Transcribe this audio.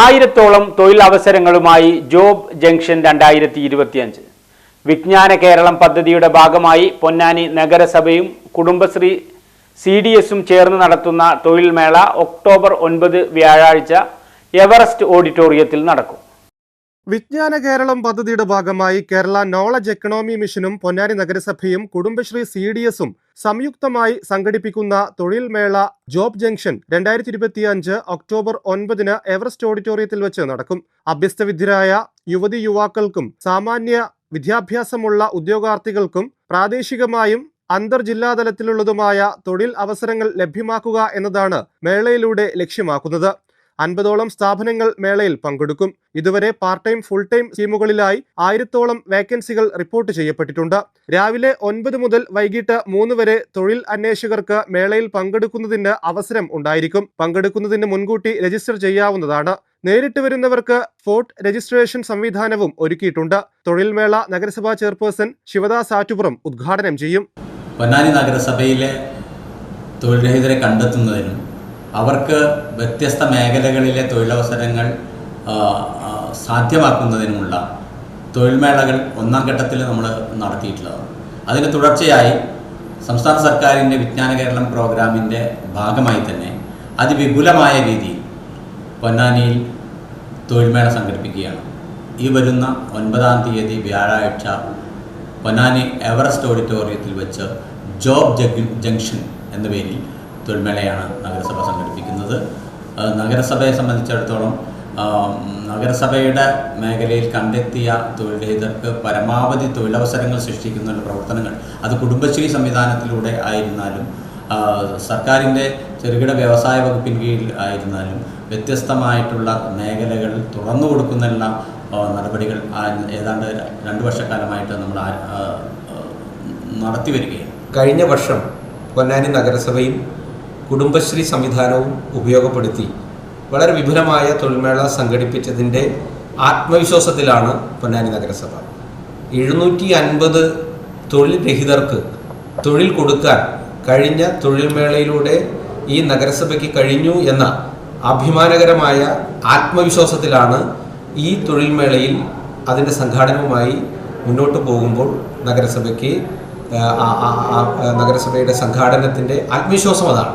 ആയിരത്തോളം തൊഴിലവസരങ്ങളുമായി job junction രണ്ടായിരത്തി ഇരുപത്തിയഞ്ച് വിജ്ഞാന കേരളം പദ്ധതിയുടെ ഭാഗമായി പൊന്നാനി നഗരസഭയും കുടുംബശ്രീ സി ഡി എസും ചേർന്ന് നടത്തുന്ന തൊഴിൽ മേള ഒക്ടോബർ ഒൻപത് വ്യാഴാഴ്ച എവറസ്റ്റ് ഓഡിറ്റോറിയത്തിൽ നടക്കും. വിജ്ഞാന കേരളം പദ്ധതിയുടെ ഭാഗമായി കേരള നോളജ് എക്കണോമി മിഷനും പൊന്നാനി നഗരസഭയും കുടുംബശ്രീ സി ഡി എസും സംയുക്തമായി സംഘടിപ്പിക്കുന്ന തൊഴിൽ മേള ജോബ് ജംഗ്ഷൻ രണ്ടായിരത്തി ഇരുപത്തിയഞ്ച് ഒക്ടോബർ ഒൻപതിന് എവറസ്റ്റ് ഓഡിറ്റോറിയത്തിൽ വെച്ച് നടക്കും. അഭ്യസ്തവിദ്യരായ യുവതി യുവാക്കൾക്കും സാമാന്യ വിദ്യാഭ്യാസമുള്ള ഉദ്യോഗാർത്ഥികൾക്കും പ്രാദേശികമായും അന്തർജില്ലാതലത്തിലുള്ളതുമായ തൊഴിൽ അവസരങ്ങൾ ലഭ്യമാക്കുക എന്നതാണ് മേളയിലൂടെ ലക്ഷ്യമാക്കുന്നത്. അൻപതോളം സ്ഥാപനങ്ങൾ മേളയിൽ പങ്കെടുക്കും. ഇതുവരെ പാർട്ട് ടൈം ഫുൾ ടൈം സ്കീമുകളിലായി ആയിരത്തോളം വേക്കൻസികൾ റിപ്പോർട്ട് ചെയ്യപ്പെട്ടിട്ടുണ്ട്. രാവിലെ ഒൻപത് മുതൽ വൈകിട്ട് മൂന്ന് വരെ തൊഴിൽ അന്വേഷകർക്ക് മേളയിൽ പങ്കെടുക്കുന്നതിന് അവസരം ഉണ്ടായിരിക്കും. പങ്കെടുക്കുന്നതിന് മുൻകൂട്ടി രജിസ്റ്റർ ചെയ്യാവുന്നതാണ്. നേരിട്ട് വരുന്നവർക്ക് ഫോർട്ട് രജിസ്ട്രേഷൻ സംവിധാനവും ഒരുക്കിയിട്ടുണ്ട്. തൊഴിൽ മേള നഗരസഭാ ചെയർപേഴ്സൺ ശിവദാസ് ആറ്റുപുറം ഉദ്ഘാടനം ചെയ്യും. പൊന്നാനി നഗരസഭയിലെ തൊഴിൽ രഹിതരെ കണ്ടെത്തുന്നതിനും അവർക്ക് വ്യത്യസ്ത മേഖലകളിലെ തൊഴിലവസരങ്ങൾ സാധ്യമാക്കുന്നതിനുമുള്ള തൊഴിൽമേളകൾ ഒന്നാം ഘട്ടത്തിൽ നമ്മൾ നടത്തിയിട്ടുള്ളതാണ് അതിന് തുടർച്ചയായി സംസ്ഥാന സർക്കാരിന്റെ വിജ്ഞാന കേരളം പ്രോഗ്രാമിന്റെ ഭാഗമായി തന്നെ അതിവിപുലമായ രീതിയിൽ പൊന്നാനിയിൽ തൊഴിൽമേള സംഘടിപ്പിക്കുകയാണ്. ഈ വരുന്ന ഒൻപതാം തീയതി വ്യാഴാഴ്ച പൊന്നാനി എവറസ്റ്റ് ഓഡിറ്റോറിയത്തിൽ വെച്ച് ജോബ് ജഗ് ജംഗ്ഷൻ എന്ന പേരിൽ തൊഴിൽമേളയാണ് നഗരസഭ സംഘടിപ്പിക്കുന്നത്. നഗരസഭയെ സംബന്ധിച്ചിടത്തോളം നഗരസഭയുടെ മേഖലയിൽ കണ്ടെത്തിയ തൊഴിൽ രഹിതർക്ക് പരമാവധി തൊഴിലവസരങ്ങൾ സൃഷ്ടിക്കുന്ന പ്രവർത്തനങ്ങൾ. അത് കുടുംബശ്രീ സംവിധാനത്തിലൂടെ ആയിരുന്നാലും സർക്കാരിന്റെ ചെറുകിട വ്യവസായ വകുപ്പിൻ കീഴിൽ ആയിരുന്നാലും വ്യത്യസ്തമായിട്ടുള്ള മേഖലകൾ തുറന്നു കൊടുക്കുന്നുള്ള നടപടികൾ ഏതാണ്ട് രണ്ട് വർഷക്കാലമായിട്ട് നമ്മൾ നടത്തി വരികയാണ്. കഴിഞ്ഞ വർഷം പൊന്നാനി നഗരസഭയും കുടുംബശ്രീ സംവിധാനവും ഉപയോഗപ്പെടുത്തി വളരെ വിപുലമായ തൊഴിൽമേള സംഘടിപ്പിച്ചതിന്റെ ആത്മവിശ്വാസത്തിലാണ് പൊന്നാനി നഗരസഭ. എഴുന്നൂറ്റി അൻപത് തൊഴിൽ രഹിതർക്ക് തൊഴിൽ കൊടുക്കാൻ കഴിഞ്ഞ തൊഴിൽമേളയിലൂടെ ഈ നഗരസഭയ്ക്ക് കഴിഞ്ഞു എന്ന അഭിമാനകരമായ ആത്മവിശ്വാസത്തിലാണ് ഈ തൊഴിൽമേളയിൽ അതിന്റെ സംഘാടനവുമായി മുന്നോട്ട് പോകുമ്പോൾ നഗരസഭയ്ക്ക് നഗരസഭയുടെ സംഘാടനത്തിന്റെ ആത്മവിശ്വാസം അതാണ്.